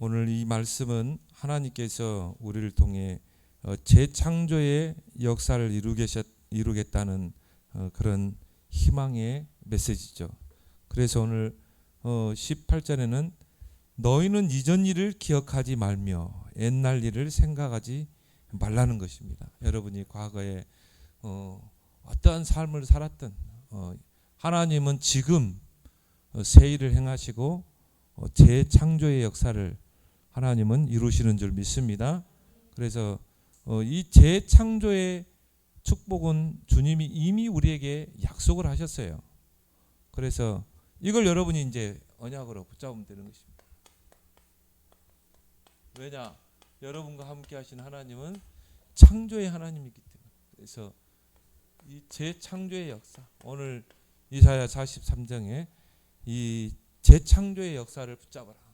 오늘 이 말씀은 하나님께서 우리를 통해 어, 재창조의 역사를 이루겠, 이루겠다는 어, 그런 희망의 메시지죠. 그래서 오늘 어, 18절에는 너희는 이전 일을 기억하지 말며 옛날 일을 생각하지 말라는 것입니다. 여러분이 과거에 어, 어떠한 삶을 살았든 어, 하나님은 지금 어, 새 일을 행하시고 어, 재창조의 역사를 하나님은 이루시는 줄 믿습니다. 그래서 어, 이 재창조의 축복은 주님이 이미 우리에게 약속을 하셨어요. 그래서 이걸 여러분이 이제 언약으로 붙잡으면 되는 것입니다. 왜냐? 여러분과 함께 하신 하나님은 창조의 하나님이기 때문에. 그래서 이 재창조의 역사 오늘 이사야 43장에 이 재창조의 역사를 붙잡아라.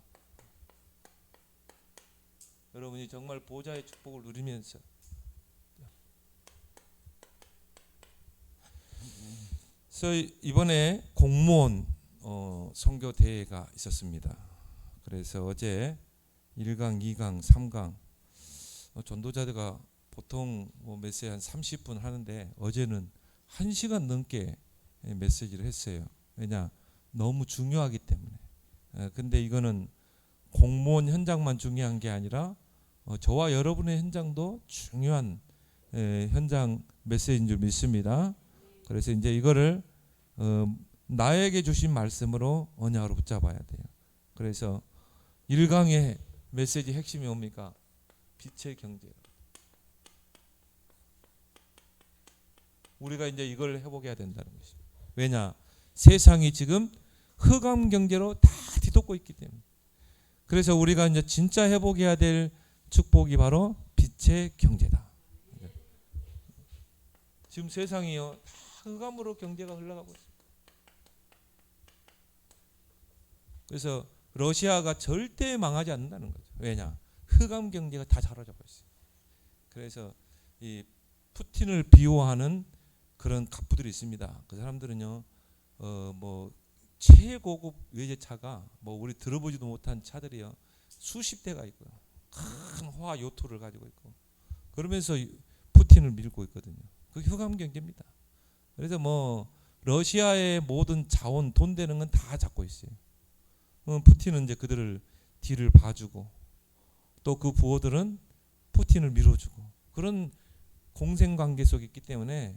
여러분이 정말 보좌의 축복을 누리면서 그래서 이번에 공무원 어, 선교 대회가 있었습니다. 그래서 어제 1강, 2강, 3강 어, 전도자들과 보통 뭐 메시지 한 30분 하는데 어제는 1시간 넘게 메시지를 했어요. 왜냐? 너무 중요하기 때문에. 에, 근데 이거는 공무원 현장만 중요한 게 아니라 어, 저와 여러분의 현장도 중요한 에, 현장 메시지인 줄 믿습니다. 그래서 이제 이거를 어, 나에게 주신 말씀으로 언약으로 붙잡아야 돼요. 그래서 1강의 메시지 핵심이 뭡니까? 빛의 경제. 우리가 이제 이걸 회복해야 된다는 것입니다. 왜냐? 세상이 지금 흑암 경제로 다 뒤덮고 있기 때문에. 그래서 우리가 이제 진짜 회복해야 될 축복이 바로 빛의 경제다. 지금 세상이요 다 흑암으로 경제가 흘러가고 있습니다. 그래서 러시아가 절대 망하지 않는다는 거죠. 왜냐? 흑암 경제가 다 사로잡고 있어요. 그래서 이 푸틴을 비호하는 그런 갑부들이 있습니다. 그 사람들은요, 어 뭐 최고급 외제차가 뭐 우리 들어보지도 못한 차들이요 수십 대가 있고요, 큰화 요토를 가지고 있고 그러면서 푸틴을 밀고 있거든요. 그게 흑암 경제입니다. 그래서 뭐 러시아의 모든 자원 돈 되는 건 다 잡고 있어요. 어, 푸틴은 이제 그들을 뒤를 봐주고 또 그 부호들은 푸틴을 밀어주고 그런 공생 관계 속에 있기 때문에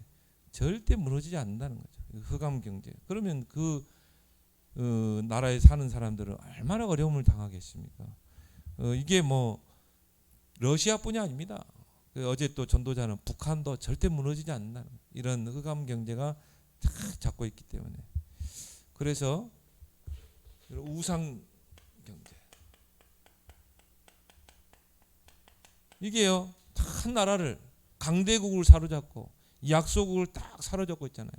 절대 무너지지 않는다는 거죠. 흑암 경제. 그러면 그 어, 나라에 사는 사람들은 얼마나 어려움을 당하겠습니까? 어, 이게 뭐 러시아뿐이 아닙니다. 그 어제 또 전도자는 북한도 절대 무너지지 않는다는 이런 흑암 경제가 다 잡고 있기 때문에 그래서 우상 경제 이게요 한 나라를 강대국을 사로잡고 약소국을 딱 사로잡고 있잖아요.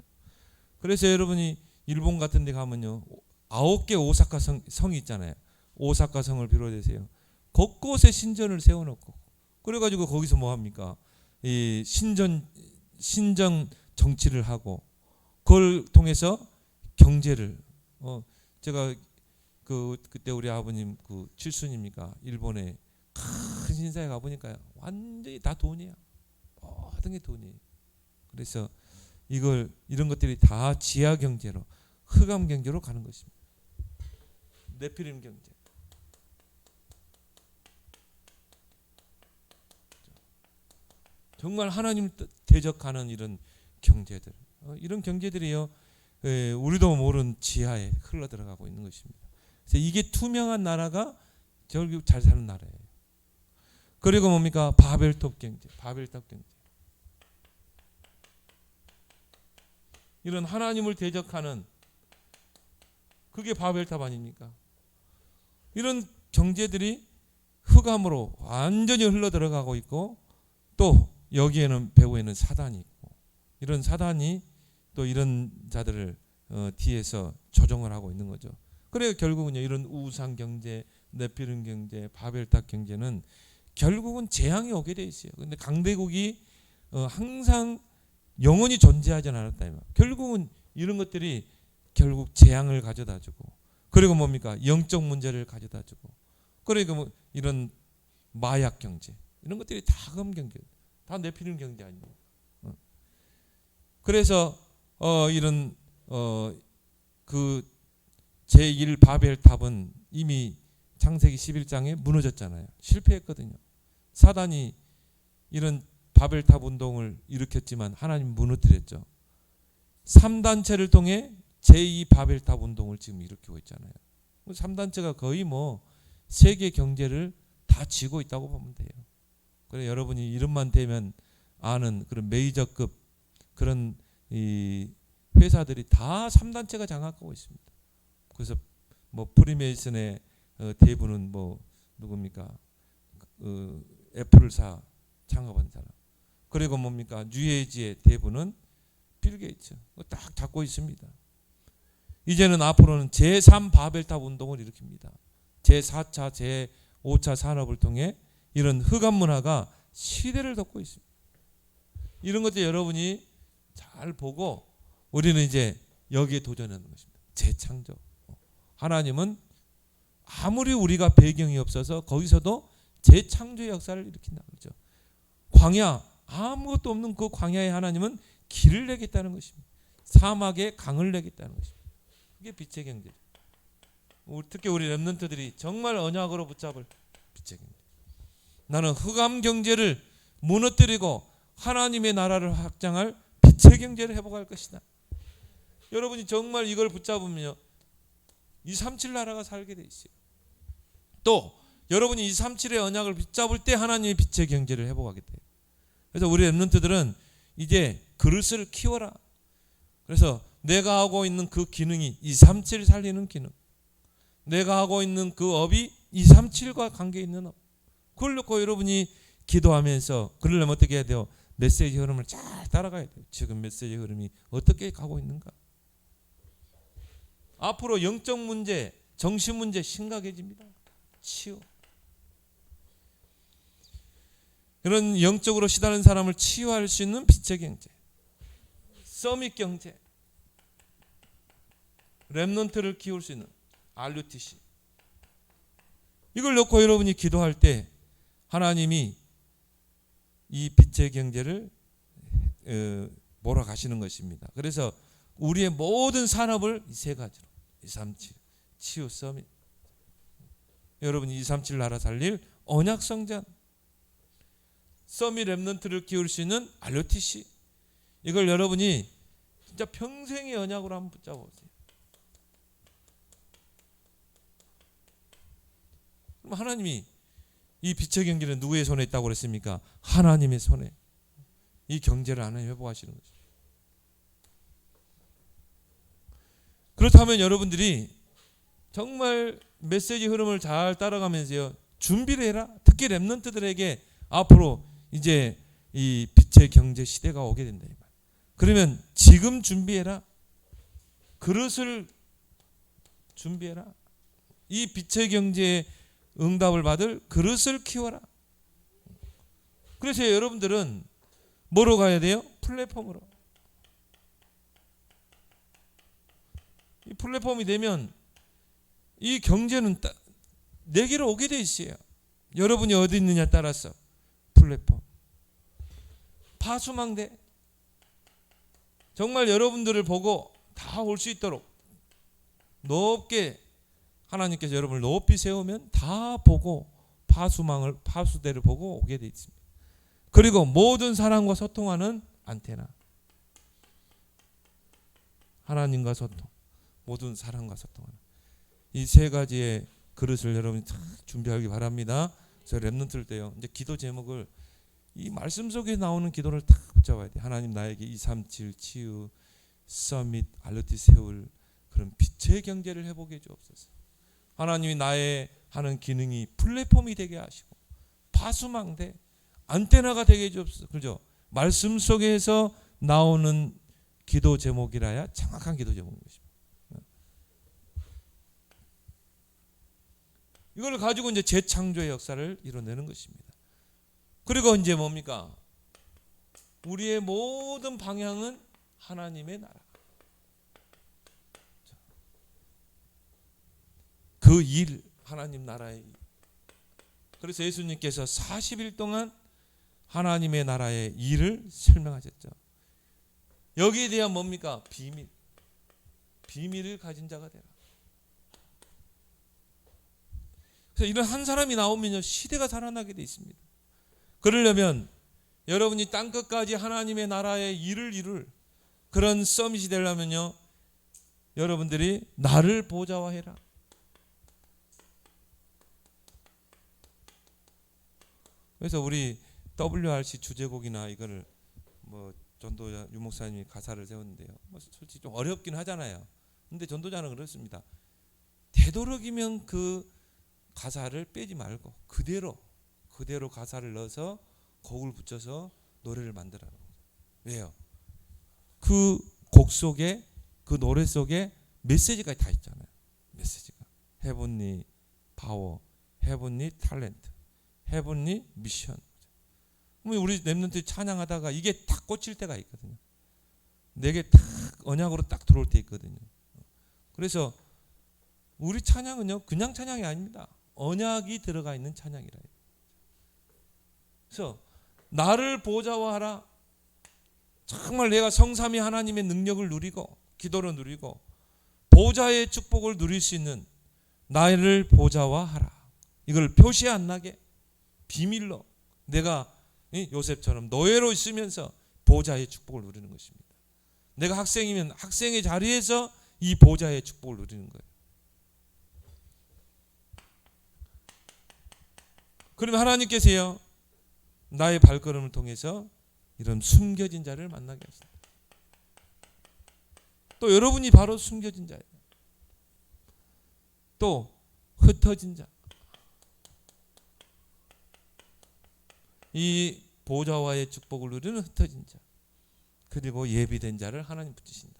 그래서 여러분이 일본 같은 데 가면요. 아홉 개 오사카 성, 성이 있잖아요. 오사카 성을 비롯해서요. 곳곳에 신전을 세워 놓고 그래 가지고 거기서 뭐 합니까? 이 신전 신정 정치를 하고 그걸 통해서 경제를 어 제가 그 그때 우리 아버님 그 칠순입니까? 일본에 큰 신사에 가 보니까요. 완전히 다 돈이야. 모든 게 돈이에요. 그래서 이걸 이런 것들이 다 지하 경제로 흑암 경제로 가는 것입니다. 네피림 경제. 정말 하나님 대적하는 이런 경제들, 어, 이런 경제들이요, 에, 우리도 모르는 지하에 흘러 들어가고 있는 것입니다. 그래서 이게 투명한 나라가 결국 잘 사는 나라예요. 그리고 뭡니까 바벨탑 경제, 바벨탑 경제. 이런 하나님을 대적하는 그게 바벨탑 아닙니까? 이런 경제들이 흑암으로 완전히 흘러 들어가고 있고 또 여기에는 배후에는 사단이 있고 이런 사단이 또 이런 자들을 어, 뒤에서 조종을 하고 있는 거죠. 그래요 결국은요 이런 우상 경제, 네피름 경제, 바벨탑 경제는 결국은 재앙이 오게 돼 있어요. 근데 강대국이 어, 항상 영원히 존재하지 않았다. 결국은 이런 것들이 결국 재앙을 가져다 주고 그리고 뭡니까 영적 문제를 가져다 주고 그러니까 뭐 이런 마약 경제 이런 것들이 다 흑암 경제, 다 내피는 경제. 어. 그래서 어 이런 어 그 제1 바벨 탑은 이미 창세기 11장에 무너졌잖아요. 실패했거든요. 사단이 이런 바벨 탑 운동을 일으켰지만 하나님 무너뜨렸죠. 3단체를 통해 제2 바벨 탑 운동을 지금 일으키고 있잖아요. 3단체가 거의 뭐 세계 경제를 다 쥐고 있다고 보면 돼요. 그래 여러분이 이름만 대면 아는 그런 메이저급 그런 이 회사들이 다 3단체가 장악하고 있습니다. 그래서 뭐 프리메이슨의 어, 대부는 뭐 누굽니까? 어, 애플사 창업한 사람. 그리고 뭡니까? 뉴에이지의 대부는 빌 게이츠. 딱 잡고 있습니다. 이제는 앞으로는 제3 바벨탑 운동을 일으킵니다. 제4차, 제5차 산업을 통해 이런 흑암 문화가 시대를 덮고 있습니다. 이런 것들 여러분이 잘 보고 우리는 이제 여기에 도전하는 것입니다. 재창조. 하나님은 아무리 우리가 배경이 없어서 거기서도 재창조의 역사를 일으킨다 그러죠. 광야 아무것도 없는 그 광야에 하나님은 길을 내겠다는 것입니다. 사막에 강을 내겠다는 것입니다. 그게 빛의 경제. 특히 우리 렘넌트들이 정말 언약으로 붙잡을 빛의 경제. 나는 흑암 경제를 무너뜨리고 하나님의 나라를 확장할 빛의 경제를 회복할 것이다. 여러분이 정말 이걸 붙잡으면요. 237 나라가 살게 돼 있어요. 또 여러분이 237의 언약을 붙잡을 때 하나님의 빛의 경제를 회복하게 돼요. 그래서 우리 랩런트들은 이제 그릇을 키워라. 그래서 내가 하고 있는 그 기능이 237 살리는 기능. 내가 하고 있는 그 업이 237과 관계 있는 업. 그걸 놓고 여러분이 기도하면서 그러려면 어떻게 해야 돼요? 메시지 흐름을 잘 따라가야 돼요. 지금 메시지 흐름이 어떻게 가고 있는가? 앞으로 영적 문제, 정신 문제 심각해집니다. 치유. 그런 영적으로 시달린 사람을 치유할 수 있는 빛의 경제. 서밋 경제. 랩넌트를 키울 수 있는 RUTC. 이걸 놓고 여러분이 기도할 때 하나님이 이 빛의 경제를 어, 몰아가시는 것입니다. 그래서 우리의 모든 산업을 이 세 가지로 237 치유 서밋 여러분 237 나라 살릴 언약 성전 서밋 랩넌트를 키울 수 있는 ROTC 이걸 여러분이 진짜 평생의 언약으로 한번 붙잡아 보세요. 그럼 하나님이 이 빛의 경제는 누구의 손에 있다고 그랬습니까? 하나님의 손에 이 경제를 하나님 회복하시는 거죠. 그렇다면 여러분들이 정말 메시지 흐름을 잘 따라가면서요 준비를 해라. 특히 렘넌트들에게 앞으로 이제 이 빛의 경제 시대가 오게 된다. 그러면 지금 준비해라. 그릇을 준비해라. 이 빛의 경제에 응답을 받을 그릇을 키워라. 그래서 여러분들은 뭐로 가야 돼요? 플랫폼으로. 이 플랫폼이 되면 이 경제는 따, 내게로 오게 돼 있어요. 여러분이 어디 있느냐 따라서 플랫폼. 파수망대. 정말 여러분들을 보고 다 올 수 있도록 높게 하나님께서 여러분을 높이 세우면 다 보고 파수망을 파수대를 보고 오게 돼 있습니다. 그리고 모든 사람과 소통하는 안테나. 하나님과 소통. 모든 사람과 소통하는 이 세 가지의 그릇을 여러분이 다 준비하기 바랍니다. 저 랩런트를 때요. 이제 기도 제목을 이 말씀 속에 나오는 기도를 다 붙잡아야 돼. 하나님 나에게 237 치유 서밋 알러티 세울 그런 빛의 경제를 회복해 주옵소서. 하나님이 나의 하는 기능이 플랫폼이 되게 하시고 파수망대 안테나가 되게 해 주옵소서. 그죠? 말씀 속에서 나오는 기도 제목이라야 정확한 기도 제목인 것입니다. 이걸 가지고 이제 재창조의 역사를 이뤄내는 것입니다. 그리고 이제 뭡니까? 우리의 모든 방향은 하나님의 나라. 그 일, 하나님 나라의 일. 그래서 예수님께서 40일 동안 하나님의 나라의 일을 설명하셨죠. 여기에 대한 뭡니까? 비밀. 비밀을 가진 자가 되라. 그래서 이런 한 사람이 나오면요 시대가 살아나게 돼 있습니다. 그러려면 여러분이 땅 끝까지 하나님의 나라의 일을 이룰 그런 서밋이 되려면요 여러분들이 나를 보좌화해라. 그래서 우리 WRC 주제곡이나 이거를 뭐 전도자 유목사님이 가사를 세웠는데요. 뭐 솔직히 좀 어렵긴 하잖아요. 근데 전도자는 그렇습니다. 되도록이면 그 가사를 빼지 말고 그대로 그대로 가사를 넣어서 곡을 붙여서 노래를 거죠. 왜요? 그 곡 속에 그 노래 속에 메시지가 다 있잖아요. 메시지가 헤븐리 파워, 헤븐리 탤런트, 헤븐리 미션. 우리 랩런트 찬양하다가 이게 딱 꽂힐 때가 있거든요. 내게 딱 언약으로 딱 들어올 때 있거든요. 그래서 우리 찬양은요 그냥 찬양이 아닙니다. 언약이 들어가 있는 찬양이라. 그래서 나를 보좌화하라. 정말 내가 성삼위 하나님의 능력을 누리고 기도를 누리고 보좌의 축복을 누릴 수 있는 나를 보좌화하라. 이걸 표시 안 나게 비밀로 내가 이 요셉처럼 노예로 있으면서 보좌의 축복을 누리는 것입니다. 내가 학생이면 학생의 자리에서 이 보좌의 축복을 누리는 거예요. 그러면 하나님께서요 나의 발걸음을 통해서 이런 숨겨진 자를 만나게 하신다. 또 여러분이 바로 숨겨진 자예요. 또 흩어진 자. 이 보좌와의 축복을 누리는 흩어진 자. 그리고 예비된 자를 하나님 붙이신다.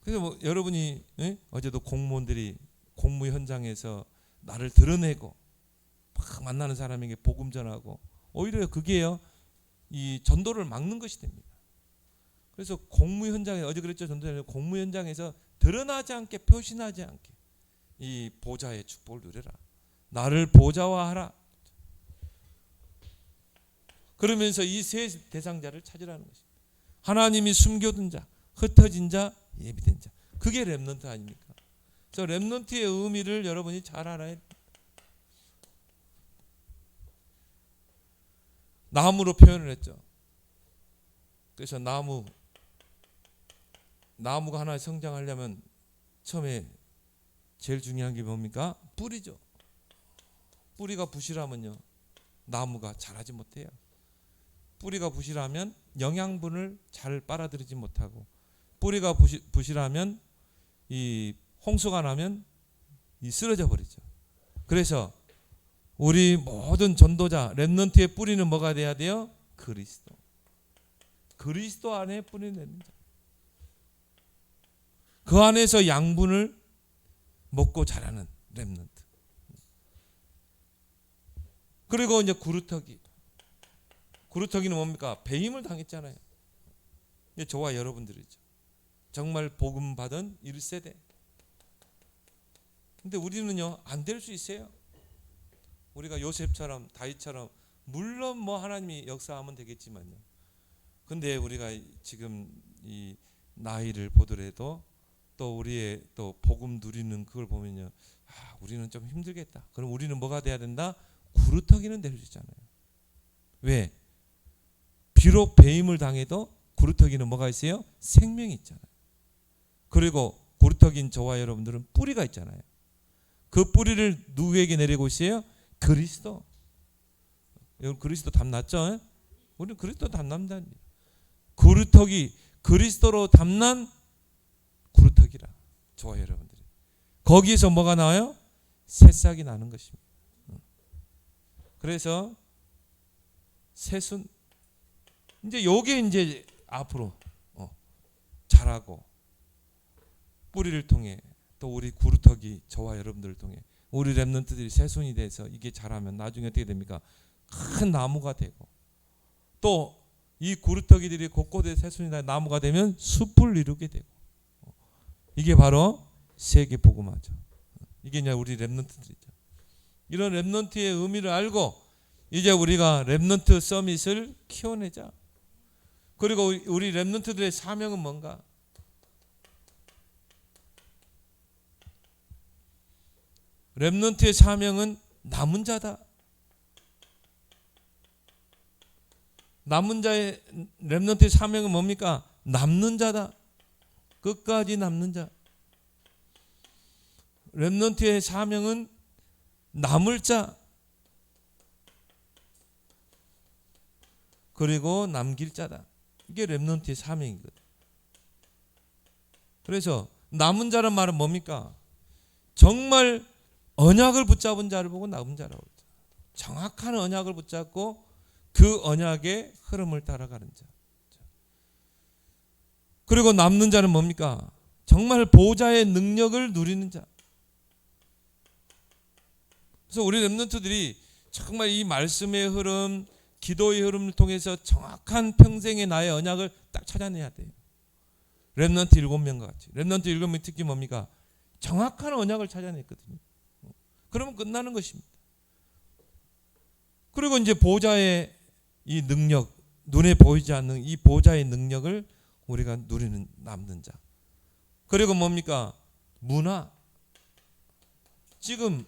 그래서 뭐 여러분이 예? 어제도 공무원들이 공무 현장에서 나를 드러내고 막 만나는 사람에게 복음 전하고 오히려 그게요 이 전도를 막는 것이 됩니다. 그래서 공무 현장에 어제 그랬죠 전도자님 공무 현장에서 드러나지 않게 표시나지 않게 이 보좌의 축복을 누려라. 나를 보좌화하라. 그러면서 이 세 대상자를 찾으라는 것입니다. 하나님이 숨겨둔 자, 흩어진 자, 예비된 자. 그게 렘넌트 아닙니까? 저 렘넌트의 의미를 여러분이 잘 알아야. 나무로 표현을 했죠. 그래서 나무 나무가 하나 성장하려면 처음에 제일 중요한 게 뭡니까? 뿌리죠. 뿌리가 부실하면요. 나무가 자라지 못해요. 뿌리가 부실하면 영양분을 잘 빨아들이지 못하고 뿌리가 부실, 부실하면 이 홍수가 나면 이 쓰러져 버리죠. 그래서 우리 모든 전도자 렘넌트의 뿌리는 뭐가 돼야 돼요? 그리스도. 그리스도 안에 뿌리 내는 자. 그 안에서 양분을 먹고 자라는 렘넌트. 그리고 이제 구루터기. 구루터기는 뭡니까? 배임을 당했잖아요. 저와 여러분들이죠. 정말 복음 받은 1세대. 근데 우리는요 안 될 수 있어요. 우리가 요셉처럼 다윗처럼 물론 뭐 하나님이 역사하면 되겠지만요. 근데 우리가 지금 이 나이를 보더라도 또 우리의 또 복음 누리는 그걸 보면요. 아, 우리는 좀 힘들겠다. 그럼 우리는 뭐가 돼야 된다? 구루터기는 될 수 있잖아요. 왜? 비록 배임을 당해도 구루터기는 뭐가 있어요? 생명이 있잖아요. 그리고 구루터기인 저와 여러분들은 뿌리가 있잖아요. 그 뿌리를 누구에게 내리고 있어요? 그리스도. 여러분 그리스도 담났죠? 우리는 그리스도 담남다. 구루터기 그리스도로 담난 구루터기라. 저와 여러분들이. 거기에서 뭐가 나와요? 새싹이 나는 것입니다. 그래서 새순 이제 요게 이제 앞으로 어, 자라고 뿌리를 통해 또 우리 구루터기 저와 여러분들을 통해 우리 랩런트들이 새순이 돼서 이게 자라면 나중에 어떻게 됩니까? 큰 나무가 되고 또 이 구루터기들이 곳곳에 새순이 나 나무가 되면 숲을 이루게 되고 이게 바로 세계 복음화죠. 이게 이제 우리 랩런트들이죠. 이런 랩런트의 의미를 알고 이제 우리가 랩런트 서밋을 키워내자. 그리고 우리- 랩런트들의 사명은 뭔가? 랩런트의 사명은 남은 자다. 남은 자의 렘넌트의 사명은 뭡니까? 남는 자다. 끝까지 남는 자. 렘넌트의 사명은 남을 자. 그리고 남길 자다. 이게 렘넌트의 사명이거든. 그래서 남은 자란 말은 뭡니까? 정말 언약을 붙잡은 자를 보고 남은 자라고. 정확한 언약을 붙잡고 그 언약의 흐름을 따라가는 자. 그리고 남는 자는 뭡니까? 정말 보좌의 능력을 누리는 자. 그래서 우리 렘넌트들이 정말 이 말씀의 흐름, 기도의 흐름을 통해서 정확한 평생의 나의 언약을 딱 찾아내야 돼요. 렘넌트 일곱 명과 같이. 렘넌트 일곱 명 특히 뭡니까? 정확한 언약을 찾아냈거든요. 그러면 끝나는 것입니다. 그리고 이제 보좌의 이 능력, 눈에 보이지 않는 이 보좌의 능력을 우리가 누리는 남는 자. 그리고 뭡니까? 문화. 지금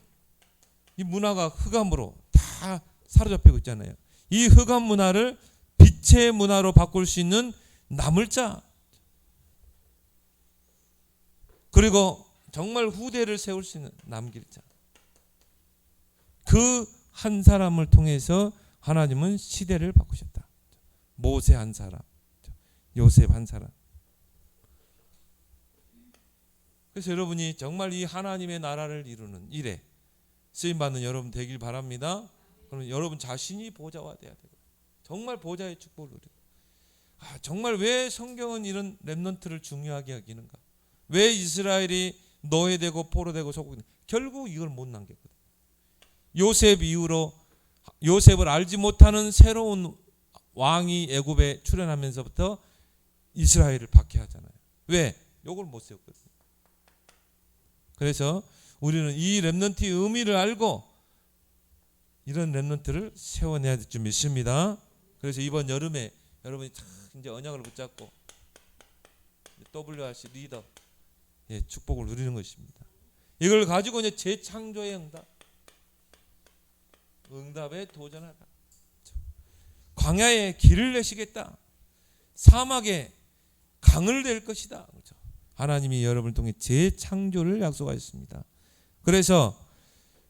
이 문화가 흑암으로 다 사로잡히고 있잖아요. 이 흑암 문화를 빛의 문화로 바꿀 수 있는 남을 자. 그리고 정말 후대를 세울 수 있는 남길 자. 그 한 사람을 통해서 하나님은 시대를 바꾸셨다. 모세 한 사람, 요셉 한 사람. 그래서 여러분이 정말 이 하나님의 나라를 이루는 일에 쓰임 받는 여러분 되길 바랍니다. 그러면 여러분 자신이 보좌가 돼야 되고 정말 보좌의 축복을 누리고 아, 정말 왜 성경은 이런 렘넌트를 중요하게 여기는가? 왜 이스라엘이 노예되고 포로되고 소국이 결국 이걸 못 남겼거든. 요셉 이후로 요셉을 알지 못하는 새로운 왕이 애굽에 출현하면서부터 이스라엘을 박해하잖아요. 왜? 요걸 못 세웠거든요. 그래서 우리는 이 렘넌트의 의미를 알고 이런 렘넌트를 세워내야 될 줄 믿습니다. 그래서 이번 여름에 여러분이 탁 이제 언약을 붙잡고 WRC 리더 예, 축복을 누리는 것입니다. 이걸 가지고 이제 재창조의 응답, 응답에 도전하다. 광야에 길을 내시겠다. 사막에 강을 낼 것이다. 그렇죠? 하나님이 여러분을 통해 재창조를 약속하셨습니다. 그래서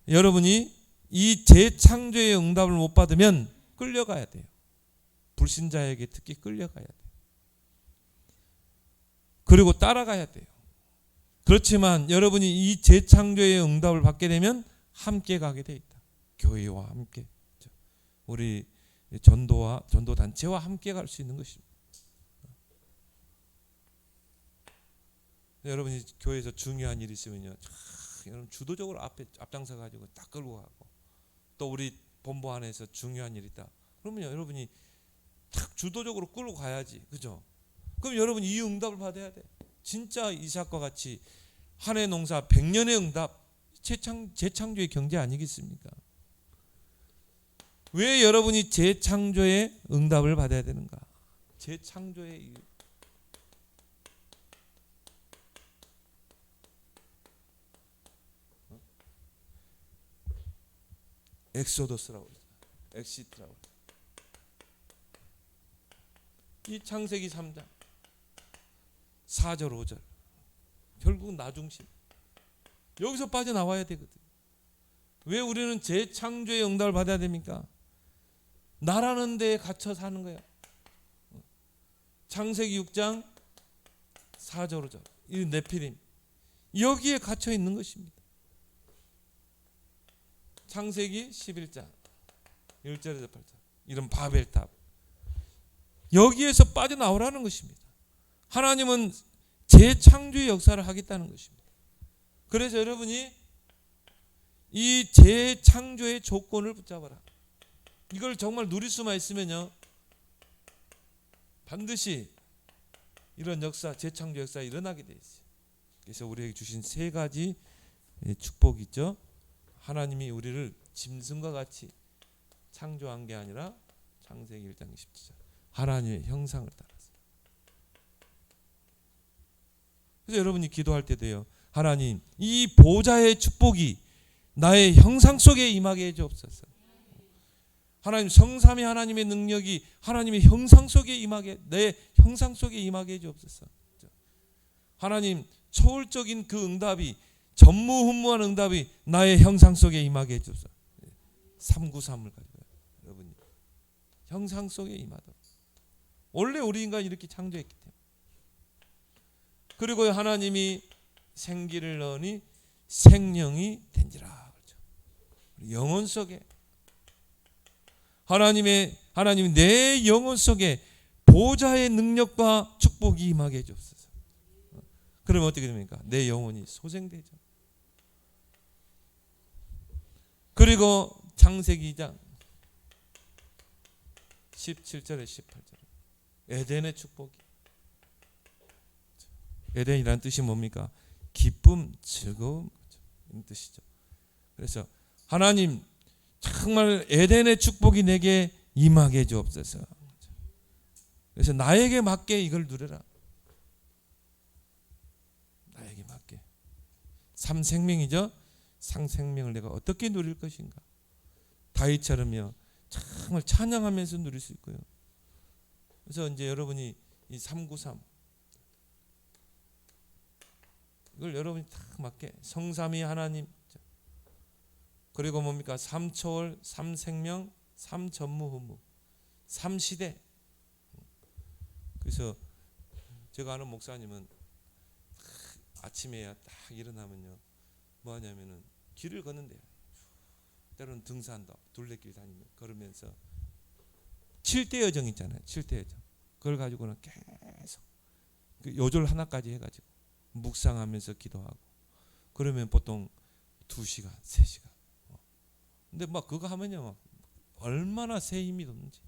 여러분이 이 재창조의 응답을 못 받으면 끌려가야 돼요. 불신자에게 특히 끌려가야 돼요. 그리고 따라가야 돼요. 그렇지만 여러분이 이 재창조의 응답을 받게 되면 함께 가게 돼 있다. 교회와 함께 우리 전도와 전도 단체와 함께 갈 수 있는 것입니다. 여러분이 교회에서 중요한 일이 있으면요, 참, 여러분 주도적으로 앞에 앞장서 가지고 딱 끌고 가고 또 우리 본부 안에서 중요한 일이 있다. 그러면 여러분이 딱 주도적으로 끌고 가야지, 그죠? 그럼 여러분 이 응답을 받아야 돼. 진짜 이삭과 같이 한 해 농사 백년의 응답, 재창 재창조의 경제 아니겠습니까? 왜 여러분이 재창조의 응답을 받아야 되는가? 재창조의 이유. 어? 엑소더스라고. 엑시트라고. 이 창세기 3장 4절 5절 결국 나 중심 여기서 빠져나와야 되거든. 왜 우리는 재창조의 응답을 받아야 됩니까? 나라는 데에 갇혀 사는 거야. 창세기 6장 4절 5절 이 네피림 여기에 갇혀 있는 것입니다. 창세기 11장 1절에서 8절 이런 바벨탑 여기에서 빠져나오라는 것입니다. 하나님은 재창조의 역사를 하겠다는 것입니다. 그래서 여러분이 이 재창조의 조건을 붙잡아라. 이걸 정말 누릴 수만 있으면요. 반드시 이런 역사, 재창조 역사 일어나게 돼 있어요. 그래서 우리에게 주신 세 가지 예, 축복이 있죠. 하나님이 우리를 짐승과 같이 창조한 게 아니라 창세기 1장 17절 하나님의 형상을 따라서. 그래서 여러분이 기도할 때도요. 하나님 이 보좌의 축복이 나의 형상 속에 임하게 해 주옵소서. 하나님 성삼위 하나님의 능력이 하나님의 형상 속에 임하게 내 형상 속에 임하게 해 주옵소서. 하나님 초월적인 그 응답이 전무후무한 응답이 나의 형상 속에 임하게 해 주옵소서. 393을 가지고 여러분이 형상 속에 임하다. 원래 우리 인간 이렇게 창조했기 때문에. 그리고 하나님이 생기를 넣으니 생명이 된지라. 그렇죠. 영혼 속에 하나님의 하나님 내 영혼 속에 보좌의 능력과 축복이 임하게 해 주옵소서. 그러면 어떻게 됩니까? 내 영혼이 소생되죠. 그리고 창세기 2장 17절에 18절 에덴의 축복이 에덴이라는 뜻이 뭡니까? 기쁨, 즐거움 이 뜻이죠. 그래서 하나님 정말 에덴의 축복이 내게 임하게 해 주옵소서. 그래서 나에게 맞게 이걸 누려라. 나에게 맞게. 삼생명이죠. 상생명을 내가 어떻게 누릴 것인가? 다윗처럼요. 정말 찬양하면서 누릴 수 있고요. 그래서 이제 여러분이 이 393 이걸 여러분이 딱 맞게 성삼위 하나님 그리고 뭡니까? 삼초월, 삼생명, 삼전무후무, 삼시대. 그래서 제가 아는 목사님은 아침에 딱 일어나면요. 뭐 하냐면은 길을 걷는데요. 때로는 등산도 둘레길 다니면 걸으면서 칠대 여정 있잖아요. 칠대 여정. 그걸 가지고는 계속 그 요절 하나까지 해가지고 묵상하면서 기도하고 그러면 보통 두 시간, 세 시간. 근데 막 그거 하면요, 막 얼마나 새 힘이 돋는지.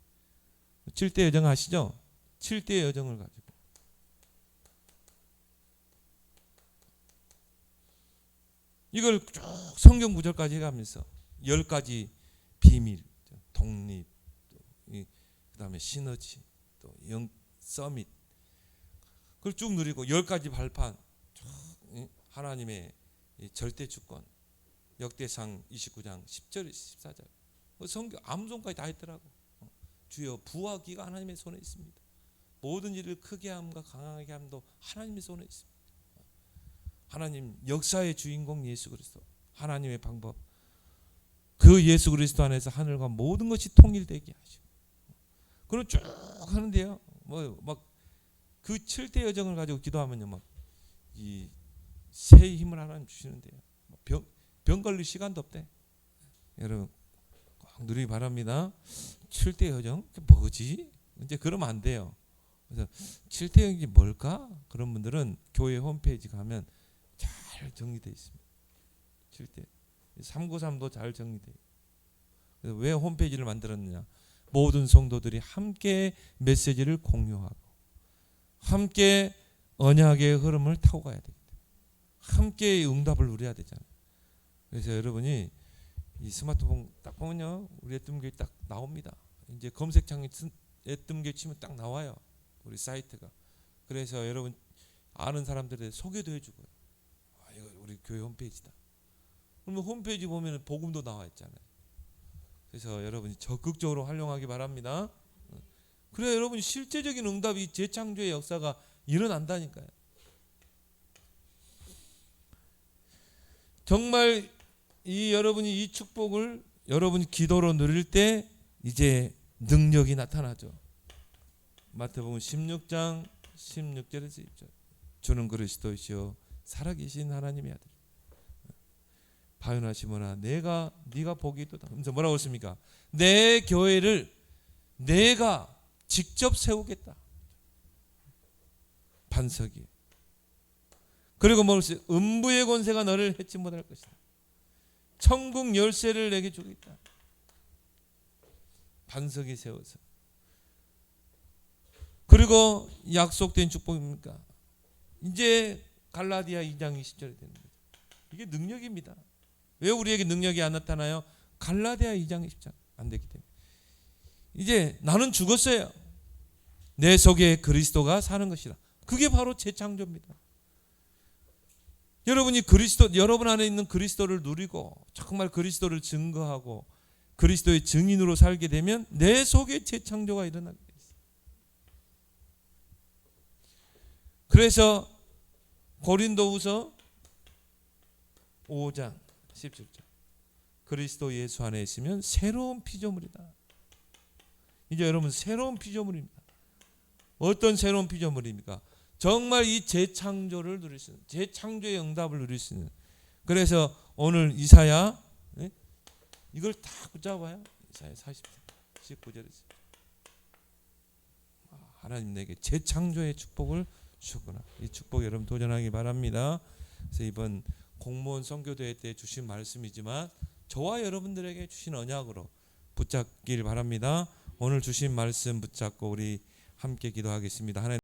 칠대 여정 아시죠? 칠대 여정을 가지고. 이걸 쭉 성경 구절까지 해가면서 열 가지 비밀, 독립, 또 그다음에 시너지, 또 영 서밋, 그걸 쭉 누리고 열 가지 발판, 쭉 하나님의 절대 주권, 역대상 29장 10절 14절 그 성경 암송까지 다 했더라고. 어, 주여 부하기가 하나님의 손에 있습니다. 모든 일을 크게 함과 강하게 함도 하나님의 손에 있습니다. 하나님 역사의 주인공 예수 그리스도 하나님의 방법 그 예수 그리스도 안에서 하늘과 모든 것이 통일되게 하시고 그럼 쭉 하는데요. 뭐 막 그 7대 여정을 가지고 기도하면요. 막 이새 힘을 하나님 주시는데요. 병, 병 걸릴 시간도 없대. 여러분 꼭 누리기 바랍니다. 7대 여정 뭐지? 이제 그러면 안 돼요. 그래서 7대 여정이 뭘까? 그런 분들은 교회 홈페이지 가면 잘 정리되어 있습니다. 7대 393도 잘 정리돼요. 그래서 왜 홈페이지를 만들었느냐? 모든 성도들이 함께 메시지를 공유하고 함께 언약의 흐름을 타고 가야 때문에 함께 응답을 누려야 되잖아요. 그래서 여러분이 이 스마트폰 딱 보면요, 우리 애뜸교회 딱 나옵니다. 이제 검색창에 애뜸교회 치면 딱 나와요. 우리 사이트가. 그래서 여러분 아는 사람들에 소개도 해주고요. 우리 교회 홈페이지다. 그러면 홈페이지 보면 복음도 나와 있잖아요. 그래서 여러분이 적극적으로 활용하기 바랍니다. 그래 여러분 실제적인 응답이 재창조의 역사가 일어난다니까요. 정말 이 여러분이 이 축복을 여러분이 기도로 누릴 때 이제 능력이 나타나죠. 마태복음 16장 16절에서 20절. 주는 그리스도이시요 살아계신 하나님의 아들. 바요나 시모나 내가 네가 복이 있도다. 그래서 뭐라고 했습니까? 내 교회를 내가 직접 세우겠다. 반석이. 그리고 뭐랬어요? 음부의 권세가 너를 해치 못할 것이다. 천국 열쇠를 내게 주겠다. 반석이 세워서. 그리고 약속된 축복입니까? 이제 갈라디아 2장 20절에 되는 거죠. 이게 능력입니다. 왜 우리에게 능력이 안 나타나요? 갈라디아 2장 20절 안 되기 때문에. 이제 나는 죽었어요. 내 속에 그리스도가 사는 것이다. 그게 바로 재창조입니다. 여러분이 그리스도 여러분 안에 있는 그리스도를 누리고 정말 그리스도를 증거하고 그리스도의 증인으로 살게 되면 내 속에 재창조가 일어나게 돼 있어요. 그래서 고린도후서 5장 17절 그리스도 예수 안에 있으면 새로운 피조물이다. 이제 여러분 새로운 피조물입니다. 어떤 새로운 피조물입니까? 정말 이 재창조를 누릴 수 있는 재창조의 응답을 누릴 수 있는 그래서 오늘 이사야 네? 이걸 다 붙잡아요. 이사야 40 19절에 하나님 내게 재창조의 축복을 주셨구나. 이 축복 여러분 도전하기 바랍니다. 그래서 이번 공무원 선교대회 때 주신 말씀이지만 저와 여러분들에게 주신 언약으로 붙잡길 바랍니다. 오늘 주신 말씀 붙잡고 우리 함께 기도하겠습니다. 하나님